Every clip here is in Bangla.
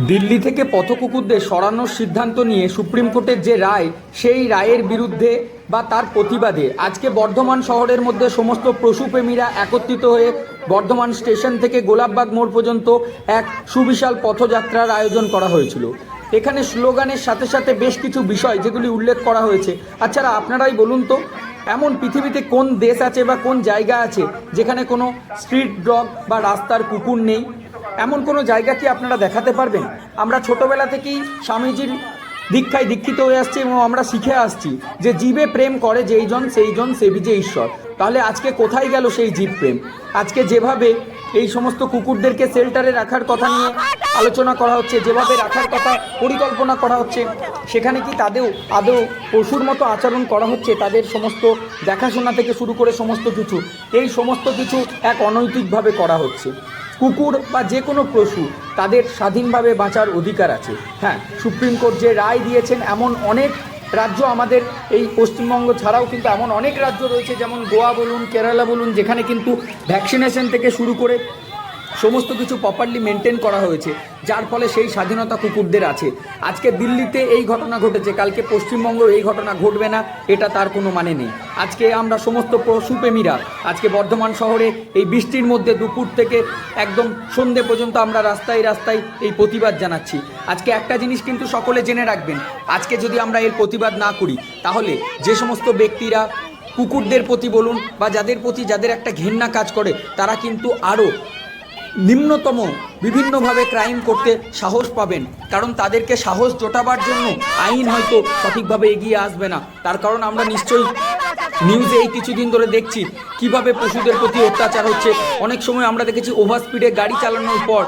দিল্লি থেকে পথকুকুরদের সরানোর সিদ্ধান্ত নিয়ে সুপ্রিম কোর্টের যে রায়, সেই রায়ের বিরুদ্ধে বা তার প্রতিবাদে আজকে বর্ধমান শহরের মধ্যে সমস্ত পশুপ্রেমীরা একত্রিত হয়ে বর্ধমান স্টেশন থেকে গোলাপবাগ মোড় পর্যন্ত এক সুবিশাল পথযাত্রার আয়োজন করা হয়েছিল। এখানে স্লোগানের সাথে সাথে বেশ কিছু বিষয় যেগুলি উল্লেখ করা হয়েছে। আচ্ছা আপনারাই বলুন তো, এমন পৃথিবীতে কোন দেশ আছে বা কোন জায়গা আছে যেখানে কোনো স্ট্রিট ডগ বা রাস্তার কুকুর নেই? এমন কোনো জায়গা কি আপনারা দেখাতে পারবেন? আমরা ছোটবেলা থেকেই স্বামীজির দীক্ষায় দীক্ষিত হয়ে আসছি এবং আমরা শিখে আসছি যে জীবে প্রেম করে যেই জন, সেই জন সে বিজে ঈশ্বর। তাহলে আজকে কোথায় গেল সেই জীব প্রেম? আজকে যেভাবে এই সমস্ত কুকুরদেরকে শেল্টারে রাখার কথা নিয়ে আলোচনা করা হচ্ছে, যেভাবে রাখার কথা পরিকল্পনা করা হচ্ছে, সেখানে কি তাদেরও আদৌ পশুর মতো আচরণ করা হচ্ছে? তাদের সমস্ত দেখাশোনা থেকে শুরু করে সমস্ত কিছু, এই সমস্ত কিছু এক অনৈতিকভাবে করা হচ্ছে। কুকুর বা যে কোনো পশু তাদের স্বাধীনভাবে বাঁচার অধিকার আছে। হ্যাঁ সুপ্রিম কোর্ট যে রায় দিয়েছেন, এমন অনেক রাজ্য আমাদের এই পশ্চিমবঙ্গ ছাড়াও কিন্তু এমন অনেক রাজ্য রয়েছে, যেমন গোয়া বলুন, কেরালা বলুন, যেখানে কিন্তু ভ্যাকসিনেশন থেকে শুরু করে সমস্ত কিছু প্রপারলি মেনটেন করা হয়েছে, যার ফলে সেই স্বাধীনতা কুকুরদের আছে। আজকে দিল্লিতে এই ঘটনা ঘটেছে, কালকে পশ্চিমবঙ্গ এই ঘটনা ঘটবে না, এটা তার কোনো মানে নেই। আজকে আমরা সমস্ত পশুপ্রেমীরা, আজকে বর্ধমান শহরে এই বৃষ্টির মধ্যে দুপুর থেকে একদম সন্ধে পর্যন্ত আমরা রাস্তায় রাস্তায় এই প্রতিবাদ জানাচ্ছি। আজকে একটা জিনিস কিন্তু সকলে জেনে রাখবেন, আজকে যদি আমরা এর প্রতিবাদ না করি, তাহলে যে সমস্ত ব্যক্তিরা কুকুরদের প্রতি বলুন বা যাদের প্রতি যাদের একটা ঘেন্না কাজ করে, তারা কিন্তু আরও নিম্নতম বিভিন্নভাবে ক্রাইম করতে সাহস পাবেন। কারণ তাদেরকে সাহস জোটাবার জন্য আইন হয়তো সঠিকভাবে এগিয়ে আসবে না। তার কারণ আমরা নিশ্চয়ই নিউজে এই কিছুদিন ধরে দেখছি। কীভাবে পশুদের প্রতি অত্যাচার হচ্ছে। অনেক সময় আমরা দেখেছি ওভার স্পিডে গাড়ি চালানোর পর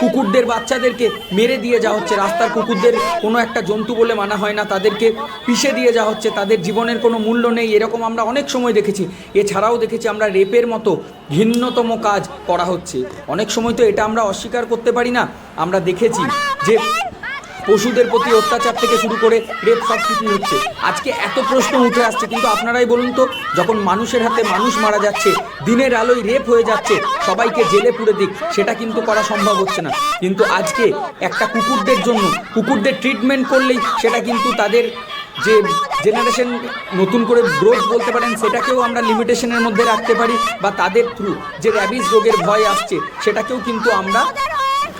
কুকুরদের বাচ্চাদেরকে মেরে দিয়ে যাওয়া হচ্ছে। রাস্তার কুকুরদের কোনো একটা জন্তু বলে মানা হয় না, তাদেরকে পিষে দিয়ে যাওয়া হচ্ছে। তাদের জীবনের কোনো মূল্য নেই। এরকম আমরা অনেক সময় দেখেছি। এছাড়াও দেখেছি আমরা রেপের মতো ঘৃণ্যতম কাজ করা হচ্ছে। অনেক সময় তো এটা আমরা অস্বীকার করতে পারি না। আমরা দেখেছি যে পশুদের প্রতি অত্যাচার থেকে শুরু করে রেপ সব কিছুই হচ্ছে। আজকে এত প্রশ্ন উঠে আসছে, কিন্তু আপনারাই বলুন তো, যখন মানুষের হাতে মানুষ মারা যাচ্ছে দিনের আলোয় রেপ হয়ে যাচ্ছে, সবাইকে জেলে পুরে দিক, সেটা কিন্তু করা সম্ভব হচ্ছে না। কিন্তু আজকে একটা কুকুরদের জন্য, কুকুরদের ট্রিটমেন্ট করলেই সেটা কিন্তু তাদের যে জেনারেশন নতুন করে গ্রোথ বলতে পারেন, সেটাকেও আমরা লিমিটেশনের মধ্যে রাখতে পারি বা তাদের থ্রু যে র্যাবিস রোগের ভয় আসছে, সেটাকেও কিন্তু আমরা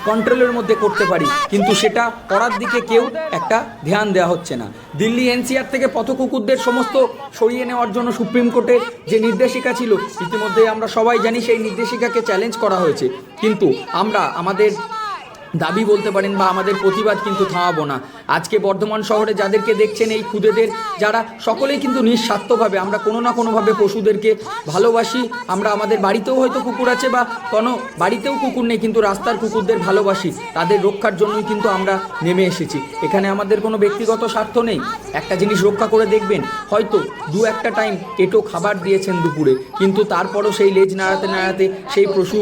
কন্ট্রোলের মধ্যে করতে পারি। কিন্তু সেটা করার দিকে কেউ একটা ধ্যান দেওয়া হচ্ছে না। দিল্লি এনসিআর থেকে পথ কুকুরদের সমস্ত সরিয়ে নেওয়ার জন্য সুপ্রিম কোর্টে যে নির্দেশিকা ছিল ইতিমধ্যে আমরা সবাই জানি সেই নির্দেশিকাকে চ্যালেঞ্জ করা হয়েছে। কিন্তু আমরা আমাদের দাবি বলতে পারেন বা আমাদের প্রতিবাদ কিন্তু থামাবো না। আজকে বর্ধমান শহরে যাদেরকে দেখছেন এই খুদেদের যারা সকলেই কিন্তু নিঃস্বার্থভাবে, আমরা কোনো না কোনোভাবে পশুদেরকে ভালোবাসি। আমরা আমাদের বাড়িতেও হয়তো কুকুর আছে বা কোনো বাড়িতেও কুকুর নেই, কিন্তু রাস্তার কুকুরদের ভালোবাসি। তাদের রক্ষার জন্যই কিন্তু আমরা নেমে এসেছি। এখানে আমাদের কোনো ব্যক্তিগত স্বার্থ নেই। একটা জিনিস রক্ষা করে দেখবেন, হয়তো দু একটা টাইম কেটো খাবার দিয়েছেন দুপুরে, কিন্তু তারপরও সেই লেজ নাড়াতে নাড়াতে সেই পশু,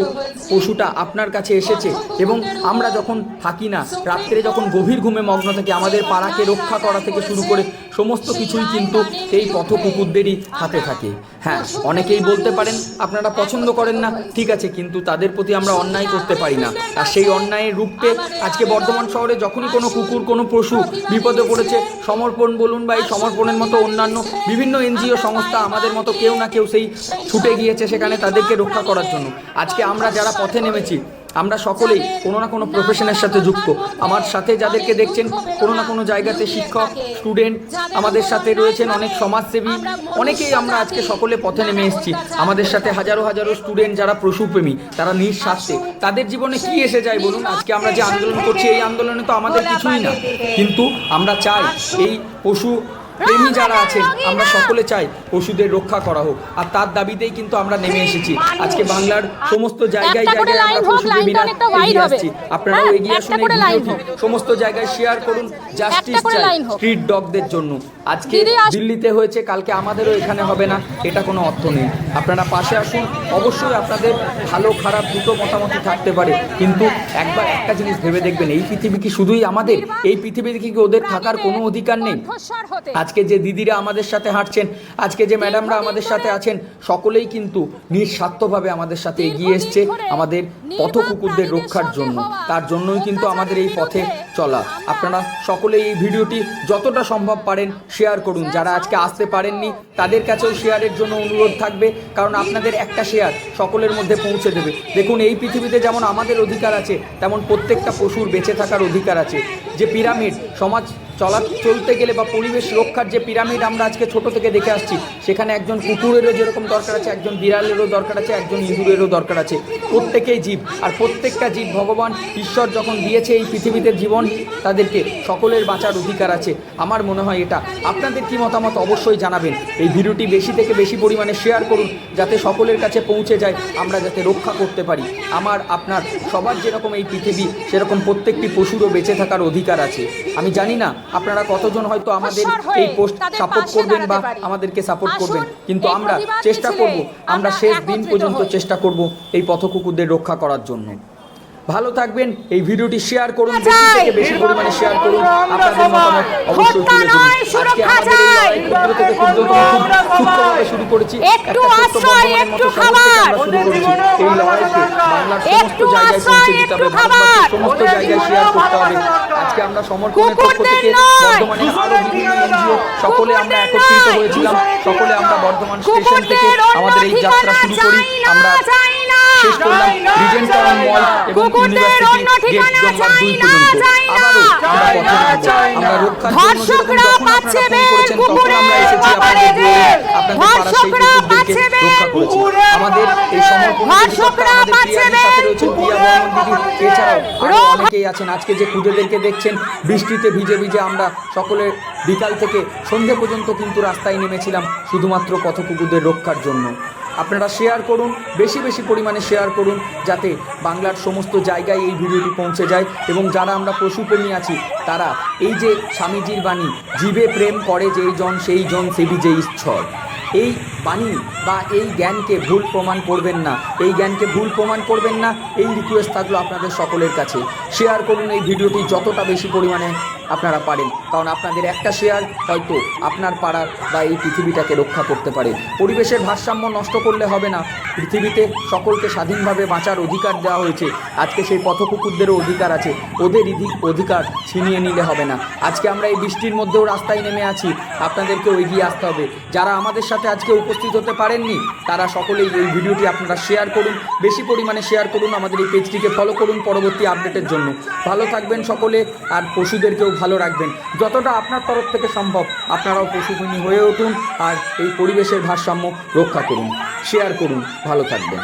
পশুটা আপনার কাছে এসেছে এবং আমরা যখন থাকি না রাত্রে যখন গভীর ঘুমে মগ্ন থাকি আমাদের পাড়াকে রক্ষা করা থেকে শুরু করে সমস্ত কিছুই কিন্তু এই পথ কুকুরদেরই হাতে থাকে। হ্যাঁ অনেকেই বলতে পারেন আপনারা পছন্দ করেন না। ঠিক আছে কিন্তু তাদের প্রতি আমরা অন্যায় করতে পারি না। আর সেই অন্যায়ের রূপে আজকে বর্ধমান শহরে যখনই কোনো কুকুর কোনো পশু বিপদে পড়েছে সমর্পণ বলুন বা এই সমর্পণের মতো অন্যান্য বিভিন্ন এনজিও সংস্থা আমাদের মতো কেউ না কেউ সেই ছুটে গিয়েছে সেখানে তাদেরকে রক্ষা করার জন্য। আজকে আমরা যারা পথে নেমেছি আমরা সকলেই কোনো না কোনো প্রফেশনের সাথে যুক্ত। আমার সাথে যাদেরকে দেখছেন, কোনো না কোনো জায়গাতে শিক্ষক স্টুডেন্ট আমাদের সাথে রয়েছেন অনেক সমাজসেবী। অনেকেই আমরা আজকে সকলে পথে নেমে এসেছি। আমাদের সাথে হাজারো হাজারো স্টুডেন্ট যারা পশুপ্রেমী, তারা নিঃস্বার্থে। তাদের জীবনে কি এসে যায় বলুন? আজকে আমরা যে আন্দোলন করছি, এই আন্দোলনে তো আমাদের কিছুই না। কিন্তু আমরা চাই এই পশু প্রেমী যারা আছেন আমরা সকলে চাই পশুদের রক্ষা করা হোক। আর তার দাবিতেই কিন্তু আমরা নেমে এসেছি। আজকে বাংলার সমস্ত জায়গায় জায়গায় আমরা পশুদের এগিয়ে আসছি। আপনারাও হ্যাঁ, এগিয়ে আসুন। সমস্ত জায়গায় শেয়ার করুন। জাস্টিস চাই স্ট্রিট ডগদের জন্য। আজকে দিল্লিতে হয়েছে কালকে আমাদেরও এখানে হবে না এটা কোনো অর্থ নেই। আপনারা পাশে আসুন অবশ্যই আপনাদের ভালো খারাপ দুটো মতামতই থাকতে পারে। কিন্তু একবার একটা জিনিস ভেবে দেখবেন এই পৃথিবী কি শুধুই আমাদের? এই পৃথিবীতে কি ওদের থাকার কোনো অধিকার নেই? আজকে যে দিদিরা আমাদের সাথে হাঁটছেন আজকে যে ম্যাডামরা আমাদের সাথে আছেন সকলেই কিন্তু নিঃস্বার্থভাবে আমাদের সাথে এগিয়ে এসছে আমাদের পথ কুকুরদের রক্ষার জন্য। তার জন্যই কিন্তু আমাদের এই পথে চলা। আপনারা সকলেই এই ভিডিওটি যতটা সম্ভব পারেন শেয়ার করুন। যারা আজকে আসতে পারেননি, তাদের কাছেও শেয়ারের জন্য অনুরোধ থাকবে, কারণ আপনাদের একটা শেয়ার সকলের মধ্যে পৌঁছে দেবে। দেখুন, এই পৃথিবীতে যেমন আমাদের অধিকার আছে, তেমন প্রত্যেকটা পশুর বেঁচে থাকার অধিকার আছে। যে পিরামিড, সমাজ চলা চলতে গেলে বা পরিবেশ রক্ষার যে পিরামিড আমরা আজকে ছোট থেকে দেখে আসছি, সেখানে একজন কুকুরেরও যেরকম দরকার আছে, একজন বিড়ালেরও দরকার আছে, একজন ইঁদুরেরও দরকার আছে। প্রত্যেকেই জীব, আর প্রত্যেকটা জীব ভগবান, ঈশ্বর যখন দিয়েছে এই পৃথিবীতে জীবন, তাদেরকে সকলের বাঁচার অধিকার আছে। আমার মনে হয় এটা। আপনাদের কি মতামত অবশ্যই জানাবেন। এই ভিডিওটি বেশি থেকে বেশি পরিমাণে শেয়ার করুন, যাতে সকলের কাছে পৌঁছে যায়, আমরা যাতে রক্ষা করতে পারি। আমার, আপনার, সবার যেরকম এই পৃথিবী, সেরকম প্রত্যেকটি পশুরও বেঁচে থাকার অধিকার আছে। আমি জানি না আপনারা কতজন হয়তো আমাদের এই পোস্ট সাপোর্ট করবেন বা আমাদেরকে সাপোর্ট করবেন। কিন্তু আমরা চেষ্টা করব আমরা শেষ দিন পর্যন্ত চেষ্টা করব এই পথকুকুরদের রক্ষা করার জন্য। ভালো থাকবেন এই ভিডিওটি শেয়ার করুন বেশি থেকে বেশি পরিমাণে শেয়ার করুন আমরা আপনাদের মতামত অবশ্যই তুলে ধরুন। আজকে আমাদের এই লড়াই ক্ষুদ্র থেকে ক্ষুদ্রতম খুব শুরু করেছি একটু ছোট্ট আশ্রয়, একটু মতো খাবার। শুরু করেছি। এই লড়াইকে বাংলার সমস্ত একটু জায়গায় পৌঁছে আশ্রয়, দিতে হবে একটু খাবার। ভারতবর্ষের সমস্ত জায়গায় শেয়ার করতে হবে। আজকে আমরা সমর্থনের পক্ষ থেকে আরও বিভিন্ন এনজিও সকলে আমরা একত্রিত হয়েছিলাম সকলে আমরা বর্ধমান স্টেশন থেকে আমাদের এই যাত্রা শুরু করি। আমরা। শেষ করলাম। রিজেন্ট টাউন মল এবং ইউনিভার্সিটি গেট নম্বর দুই পর্যন্ত আবারও আমরা পথে চাই আমরা রক্ষার জন্য যখন আপনারা পাচ্ছে ফোন বের করেছেন। তখন আমরা এসেছি আপনাদের বাবারে আপনাদের পাড়ার সেই ধর্ষকরা কুকুরদেরকে পাচ্ছে বের রক্ষা করেছি। আমাদের এই সমর্পণ ধর্ষকরা আমাদের পাচ্ছে কুকুরের বর্মন এছাড়াও আরও অনেকেই আছেন। আজকে যে খুদেদেরকে দেখছেন বৃষ্টিতে ভিজে ভিজে আমরা সকলে বিকাল থেকে সন্ধে পর্যন্ত কিন্তু রাস্তায় নেমেছিলাম শুধুমাত্র পথ কুকুরদের রক্ষার জন্য। আপনারা শেয়ার করুন, বেশি বেশি পরিমাণে শেয়ার করুন, যাতে বাংলার সমস্ত জায়গায় এই ভিডিওটি পৌঁছে যায় এবং যারা আমরা পশুপ্রেমী আছি, তারা এই যে স্বামীজির বাণী, জীবে প্রেম করে যেই জন, সেই জন সেবি যে ঈশ্বর। এই বাণী বা এই জ্ঞানকে ভুল প্রমাণ করবেন না, এই জ্ঞানকে ভুল প্রমাণ করবেন না, এই রিকোয়েস্ট থাকল আপনাদের সকলের কাছে। শেয়ার করুন এই ভিডিওটি যতটা বেশি পরিমাণে আপনারা পারেন। কারণ আপনাদের একটা শেয়ার হয়তো আপনার পাড়ার বা এই পৃথিবীটাকে রক্ষা করতে পারে। পরিবেশের ভারসাম্য নষ্ট করলে হবে না। পৃথিবীতে সকলকে স্বাধীনভাবে বাঁচার অধিকার দেওয়া হয়েছে। আজকে সেই পথকুকুরদেরও অধিকার আছে। ওদের অধিকার ছিনিয়ে নিলে হবে না। আজকে আমরা এই বৃষ্টির মধ্যেও রাস্তায় নেমে আছি। আপনাদেরকেও এগিয়ে আসতে হবে। যারা আমাদের সাথে আজকে উপস্থিত হতে পারেননি, তারা সকলেই এই ভিডিওটি আপনারা শেয়ার করুন। বেশি পরিমাণে শেয়ার করুন আমাদের এই পেজটিকে ফলো করুন পরবর্তী আপডেটের জন্য। ভালো থাকবেন সকলে, আর পশুদেরকেও ভালো রাখবেন। যতটা আপনার তরফ থেকে সম্ভব আপনারাও পশুপ্রেমী হয়ে উঠুন আর এই পরিবেশের ভারসাম্য রক্ষা করুন শেয়ার করুন, ভালো থাকবেন।